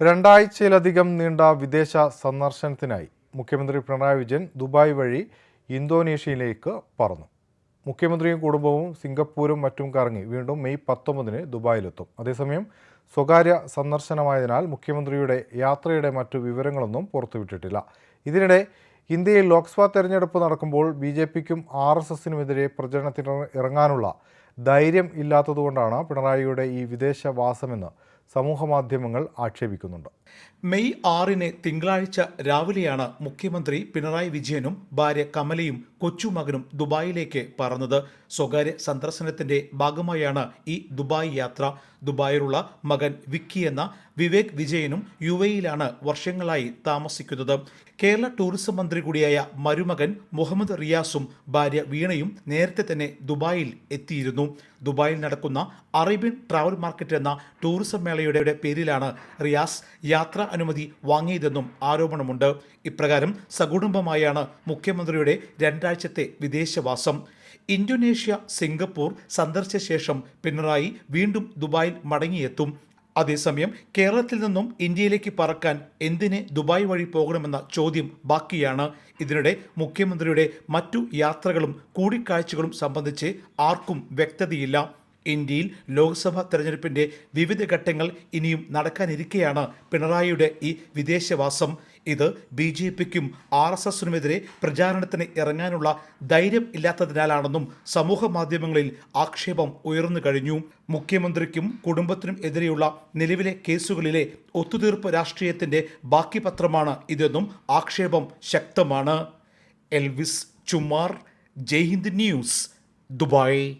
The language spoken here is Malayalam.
രണ്ടാഴ്ചയിലധികം നീണ്ട വിദേശ സന്ദർശനത്തിനായി മുഖ്യമന്ത്രി പിണറായി വിജയൻ ദുബായ് വഴി ഇന്തോനേഷ്യയിലേക്ക് പറന്നു. മുഖ്യമന്ത്രിയും കുടുംബവും സിംഗപ്പൂരും മറ്റും കറങ്ങി വീണ്ടും മെയ് പത്തൊമ്പതിന് ദുബായിലെത്തും. അതേസമയം സ്വകാര്യ സന്ദർശനമായതിനാൽ മുഖ്യമന്ത്രിയുടെ യാത്രയുടെ മറ്റു വിവരങ്ങളൊന്നും പുറത്തുവിട്ടിട്ടില്ല. ഇതിനിടെ ഇന്ത്യയിൽ ലോക്സഭാ തെരഞ്ഞെടുപ്പ് നടക്കുമ്പോൾ ബി ജെ പിക്കും ആർ എസ് എസിനുമെതിരെ പ്രചരണത്തിന് ഇറങ്ങാനുള്ള ധൈര്യം ഇല്ലാത്തതുകൊണ്ടാണ് പിണറായിയുടെ ഈ വിദേശവാസമെന്ന് സമൂഹമാധ്യമങ്ങൾ ആക്ഷേപിക്കുന്നുണ്ട്. മെയ് ആറിന് തിങ്കളാഴ്ച രാവിലെയാണ് മുഖ്യമന്ത്രി പിണറായി വിജയനും ഭാര്യ കമലയും കൊച്ചുമകനും ദുബായിലേക്ക് പറന്നത്. സ്വകാര്യ സന്ദർശനത്തിന്റെ ഭാഗമായാണ് ഈ ദുബായ് യാത്ര. ദുബായിലുള്ള മകൻ വിക്കി എന്ന വിവേക് വിജയനും യു എയിലാണ് വർഷങ്ങളായി താമസിക്കുന്നത്. കേരള ടൂറിസം മന്ത്രി കൂടിയായ മരുമകൻ മുഹമ്മദ് റിയാസും ഭാര്യ വീണയും നേരത്തെ തന്നെ ദുബായിൽ എത്തിയിരുന്നു. ദുബായിൽ നടക്കുന്ന അറേബ്യൻ ട്രാവൽ മാർക്കറ്റ് എന്ന ടൂറിസം മേളയുടെ പേരിലാണ് റിയാസ് യാത്രാ അനുമതി വാങ്ങിയതെന്നും ആരോപണമുണ്ട്. ഇപ്രകാരം സകുടുംബമായാണ് മുഖ്യമന്ത്രിയുടെ രണ്ടാഴ്ചത്തെ വിദേശവാസം. ഇന്തോനേഷ്യ സിംഗപ്പൂർ സന്ദർശിച്ച ശേഷം പിണറായി വീണ്ടും ദുബായിൽ മടങ്ങിയെത്തും. അതേസമയം കേരളത്തിൽ നിന്നും ഇന്ത്യയിലേക്ക് പറക്കാൻ എന്തിനെ ദുബായ് വഴി പോകണമെന്ന ചോദ്യം ബാക്കിയാണ്. ഇതിനിടെ മുഖ്യമന്ത്രിയുടെ മറ്റു യാത്രകളും കൂടിക്കാഴ്ചകളും സംബന്ധിച്ച് ആർക്കും വ്യക്തതയില്ല. ഇന്ത്യയിൽ ലോക്സഭാ തെരഞ്ഞെടുപ്പിന്റെ വിവിധ ഘട്ടങ്ങൾ ഇനിയും നടക്കാനിരിക്കെയാണ് പിണറായിയുടെ ഈ വിദേശവാസം. ഇത് ബി ജെ പിക്കും ആർ എസ് എസിനുമെതിരെ പ്രചാരണത്തിന് ഇറങ്ങാനുള്ള ധൈര്യം ഇല്ലാത്തതിനാലാണെന്നും സമൂഹ മാധ്യമങ്ങളിൽ ആക്ഷേപം ഉയർന്നു കഴിഞ്ഞു. മുഖ്യമന്ത്രിക്കും കുടുംബത്തിനും എതിരെയുള്ള നിലവിലെ കേസുകളിലെ ഒത്തുതീർപ്പ് രാഷ്ട്രീയത്തിന്റെ ബാക്കി പത്രമാണ് ഇതെന്നും ആക്ഷേപം ശക്തമാണ്. Elvis Chumar Jaihind news Dubai.